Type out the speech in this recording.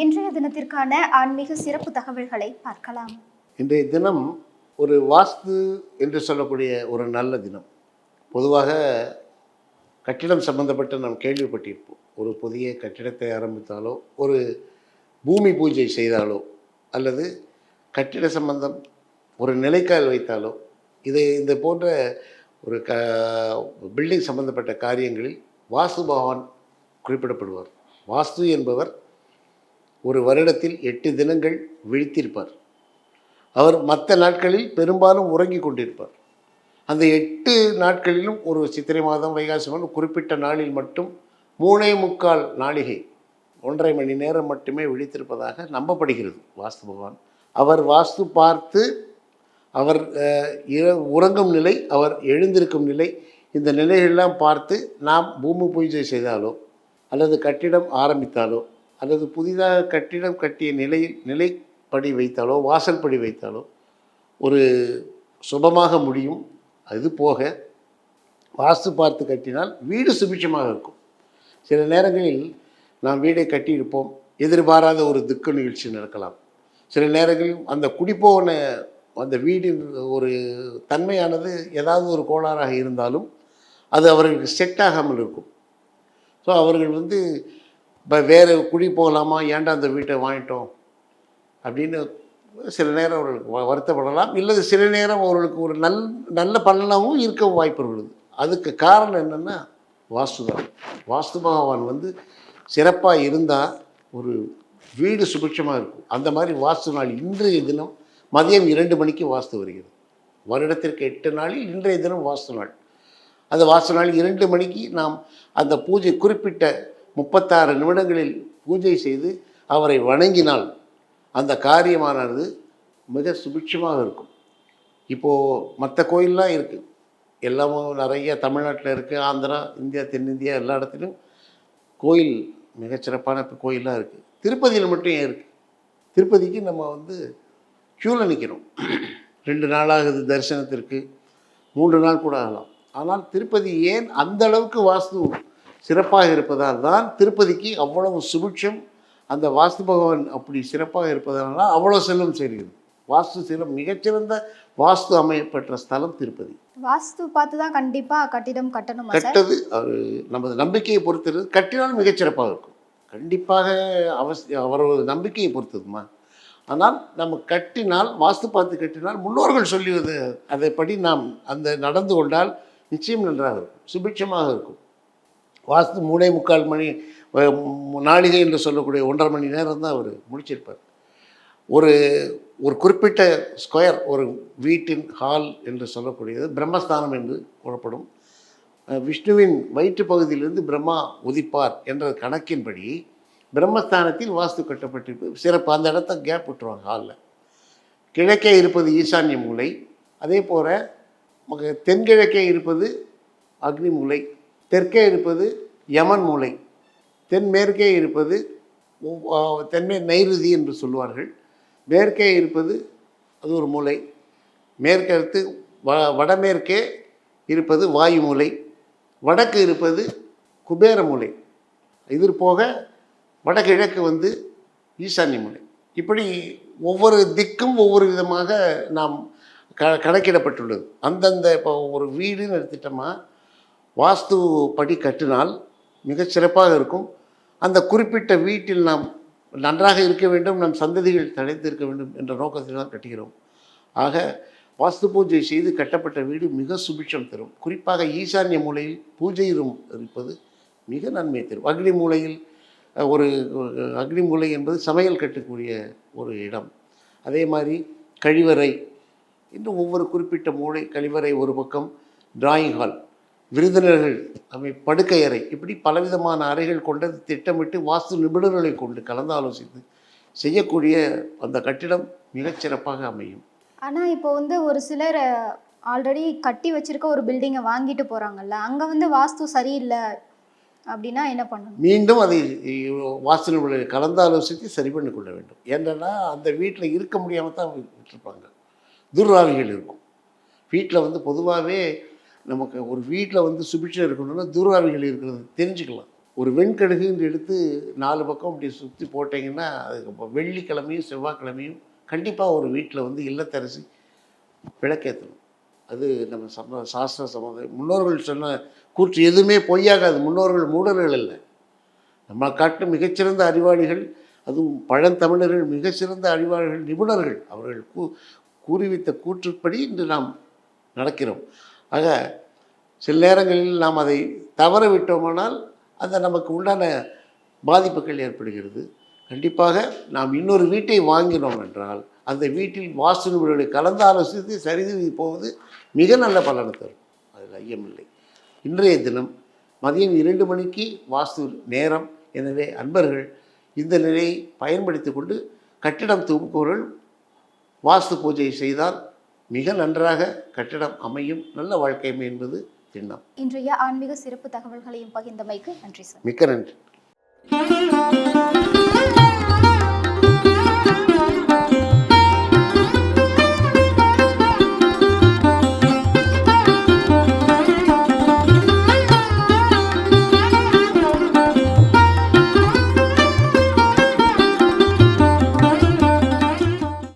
இன்றைய தினத்திற்கான ஆன்மீக சிறப்பு தகவல்களை பார்க்கலாம். இன்றைய தினம் ஒரு வாஸ்து என்று சொல்லக்கூடிய ஒரு நல்ல தினம். பொதுவாக கட்டிடம் சம்பந்தப்பட்ட நாம் கேள்விப்பட்டிருப்போம். ஒரு புதிய கட்டிடத்தை ஆரம்பித்தாலோ ஒரு பூமி பூஜை செய்தாலோ அல்லது கட்டிட சம்பந்தம் ஒரு நிலைக்கால் வைத்தாலோ இது இந்த போன்ற ஒரு க பில்டிங் சம்பந்தப்பட்ட காரியங்களில் வாஸ்து பகவான் குறிப்பிடப்படுவார். வாஸ்து என்பவர் ஒரு வருடத்தில் எட்டு தினங்கள் விழித்திருப்பார். அவர் மற்ற நாட்களில் பெரும்பாலும் உறங்கி கொண்டிருப்பார். அந்த எட்டு நாட்களிலும் ஒரு சித்திரை மாதம் வைகாசி மாதம் குறிப்பிட்ட நாளில் மட்டும் மூணே முக்கால் நாளிகை ஒன்றரை மணி நேரம் மட்டுமே விழித்திருப்பதாக நம்பப்படுகிறது வாஸ்து பகவான். அவர் வாஸ்து பார்த்து அவர் உறங்கும் நிலை அவர் எழுந்திருக்கும் நிலை இந்த நிலைகளெல்லாம் பார்த்து நாம் பூமி பூஜை செய்தாலோ அல்லது கட்டிடம் ஆரம்பித்தாலோ அல்லது புதிதாக கட்டிடம் கட்டிய நிலையில் நிலைப்படி வைத்தாலோ வாசல் படி வைத்தாலோ ஒரு சுபமாக முடியும். அது போக வாஸ்து பார்த்து கட்டினால் வீடு சுபிட்சமாக இருக்கும். சில நேரங்களில் நாம் வீடை கட்டியிருப்போம். எதிர்பாராத ஒரு துக்கு நிகழ்ச்சி நடக்கலாம். சில நேரங்களில் அந்த குடிப்போன அந்த வீடின் ஒரு தன்மையானது ஏதாவது ஒரு கோளாறாக இருந்தாலும் அது அவர்களுக்கு செட் ஆகாமல் இருக்கும். ஸோ அவர்கள் வந்து இப்போ வேறு குடி போகலாமா? ஏன்டா அந்த வீட்டை வாங்கிட்டோம்? அப்படின்னு சில நேரம் அவர்களுக்கு வ- வருத்தப்படலாம். இல்லை சில நேரம் அவர்களுக்கு ஒரு நல் நல்ல பலனாகவும் இருக்க வாய்ப்பு இருக்குது. அதுக்கு காரணம் என்னென்னா வாஸ்து தான் வாஸ்து பகவான் வந்து சிறப்பாக இருந்தால் ஒரு வீடு சுபிட்சமாக இருக்கும். அந்த மாதிரி வாஸ்து நாள் இன்றைய தினம் மதியம் இரண்டு மணிக்கு வாஸ்து வருகிறது. வருடத்திற்கு எட்டு நாளில் இன்றைய தினம் வாஸ்து நாள். அந்த வாஸ்து நாள் இரண்டு மணிக்கு நாம் அந்த பூஜை குறிப்பிட்ட முப்பத்தாறு நிமிடங்களில் பூஜை செய்து அவரை வணங்கினால் அந்த காரியமானது மிக சுபிட்சமாக இருக்கும். இப்போது மற்ற கோயிலெலாம் இருக்குது எல்லாமும் நிறைய தமிழ்நாட்டில் இருக்குது ஆந்திரா இந்தியா தென்னிந்தியா எல்லா இடத்துலையும் கோயில் மிகச்சிறப்பான கோயிலாக இருக்குது திருப்பதியில் மட்டும் ஏன் இருக்குது திருப்பதிக்கு நம்ம வந்து க்யூவில் நிற்கிறோம் ரெண்டு நாளாகுது தரிசனத்திற்கு மூன்று நாள் கூட ஆகலாம். ஆனால் திருப்பதி ஏன் அந்த அளவுக்கு வாஸ்து சிறப்பாக இருப்பதால் தான் திருப்பதிக்கு அவ்வளவு சுபிட்சம் அந்த வாஸ்து பகவான் அப்படி சிறப்பாக இருப்பதனால தான் அவ்வளோ செல்வம் சேர்கிறது. வாஸ்து சிறம் மிகச்சிறந்த வாஸ்து அமையப்பெற்ற ஸ்தலம் திருப்பதி. வாஸ்து பார்த்து தான் கண்டிப்பா கட்டிடம் கட்டணுமா கட்டது அது நமது நம்பிக்கையை பொறுத்தது கட்டினால் மிகச்சிறப்பாக இருக்கும். கண்டிப்பாக அவசியம் அவரது நம்பிக்கையை பொறுத்ததுமா? ஆனால் நம்ம கட்டினால் வாஸ்து பார்த்து கட்டினால் முன்னோர்கள் சொல்லியது அதைப்படி நாம் அந்த நடந்து கொண்டால் நிச்சயம் நன்றாக இருக்கும் சுபிட்சமாக இருக்கும். வாஸ்து மூணே முக்கால் மணி நாளிகை என்று சொல்லக்கூடிய ஒன்றரை மணி நேரம் தான் அவர் முடிச்சிருப்பார். ஒரு ஒரு குறிப்பிட்ட ஸ்கொயர் ஒரு வீட்டின் ஹால் என்று சொல்லக்கூடியது பிரம்மஸ்தானம் என்று கூறப்படும். விஷ்ணுவின் வயிற்று பகுதியிலிருந்து பிரம்மா உதிப்பார் என்ற கணக்கின்படி பிரம்மஸ்தானத்தில் வாஸ்து கட்டப்பட்டிருப்பு. சிறப்பு அந்த இடத்த கேப் விட்டுருவாங்க ஹாலில் கிழக்கே இருப்பது ஈசான்ய மூலை அதே போல் மக- தென்கிழக்கே இருப்பது அக்னி மூலை தெற்கே இருப்பது யமன் மூலை தென்மேற்கே இருப்பது தென்மே நைருதி என்று சொல்லுவார்கள். மேற்கே இருப்பது அது ஒரு மூலை மேற்கடுத்து வ வடமேற்கே இருப்பது வாயு மூலை வடக்கு இருப்பது குபேர மூலை. இது போக வடகிழக்கு வந்து ஈசான்ய மூலை. இப்படி ஒவ்வொரு திக்கும் ஒவ்வொரு விதமாக நாம் க கணக்கிடப்பட்டுள்ளது. அந்தந்த இப்போ ஒரு வீடுன்னு எடுத்துட்டோமா வாஸ்து படி கட்டினால் மிகச் சிறப்பாக இருக்கும். அந்த குறிப்பிட்ட வீட்டில் நாம் நன்றாக இருக்க வேண்டும் நம் சந்ததிகள் தழைத்து இருக்க வேண்டும் என்ற நோக்கத்தில் தான் கட்டுகிறோம். ஆக வாஸ்து பூஜை செய்து கட்டப்பட்ட வீடு மிக சுபிட்சம் தரும். குறிப்பாக ஈசான்ய மூலையில் பூஜை ரூம் இருப்பது மிக நன்மை தரும். அக்னி மூலையில் ஒரு ஒரு அக்னி மூலை என்பது சமையல் கட்டக்கூடிய ஒரு இடம். அதே மாதிரி கழிவறை இன்னும் ஒவ்வொரு குறிப்பிட்ட மூளை கழிவறை ஒரு பக்கம் டிராயிங் ஹால் விருந்தினர்கள் அவை படுக்கை அறை இப்படி பலவிதமான அறைகள் கொண்டது திட்டமிட்டு வாஸ்து நிபுணர்களை கொண்டு கலந்து ஆலோசித்து செய்யக்கூடிய அந்த கட்டிடம் மிகச் சிறப்பாக அமையும். ஆனா இப்போ வந்து ஒரு சிலர் ஆல்ரெடி கட்டி வச்சிருக்க ஒரு பில்டிங்கை வாங்கிட்டு போறாங்கல்ல அங்க வந்து வாஸ்து சரியில்லை அப்படின்னா என்ன பண்ணணும்? மீண்டும் அதை வாஸ்து நிபுணர்களை கலந்து ஆலோசித்து சரி பண்ணி கொள்ள வேண்டும். ஏன்னா அந்த வீட்டில் இருக்க முடியாமல் தான் விட்டுருப்பாங்க. துர்ராவிகள் இருக்கும். வீட்டில் வந்து பொதுவாகவே நமக்கு ஒரு வீட்டில் வந்து சுபிட்சம் இருக்கணும்னா துர்ராவிகள் இருக்கிறது. தெரிஞ்சுக்கலாம். ஒரு வெண்கடுகுன்னு எடுத்து நாலு பக்கம் அப்படி சுற்றி போட்டிங்கன்னா அதுக்கு வெள்ளிக்கிழமையும் செவ்வாய்க்கிழமையும் கண்டிப்பாக ஒரு வீட்டில் வந்து இல்லத்தரசி விளக்கேற்றணும் அது நம்ம சம சாஸ்திர சம்மந்தம் முன்னோர்கள் சொன்ன கூற்று எதுவுமே பொய்யாகாது. முன்னோர்கள் மூடர்கள் இல்லை நம்ம காட்டு மிகச்சிறந்த அறிவாளிகள் அதுவும் பழந்தமிழர்கள் மிகச்சிறந்த அறிவாளிகள் நிபுணர்கள். அவர்கள் கூ கூறிவித்த கூற்றுப்படி இன்று நாம் நடக்கிறோம். ஆக சில நேரங்களில் நாம் அதை தவற விட்டோமானால் அந்த நமக்கு உண்டான பாதிப்புகள் ஏற்படுகிறது. கண்டிப்பாக நாம் இன்னொரு வீட்டை வாங்கினோம் என்றால் அந்த வீட்டில் வாஸ்து நிபுணர்களை கலந்து ஆலோசித்து சரிது போவது மிக நல்ல பலனை தரும். அதில் ஐயமில்லை இன்றைய தினம் மதியம் இரண்டு மணிக்கு வாஸ்து நேரம். எனவே அன்பர்கள் இந்த நிலையை பயன்படுத்தி கொண்டு கட்டிடம் துவக்குவர்கள் வாஸ்து பூஜை செய்தால் மிக நன்றாக கட்டிடம் அமையும். நல்ல வாழ்க்கை என்பது திண்ணம். இன்றைய ஆன்மீக சிறப்பு தகவல்களையும் பகிர்ந்தமைக்கு நன்றி சார். மிக்க நன்றி.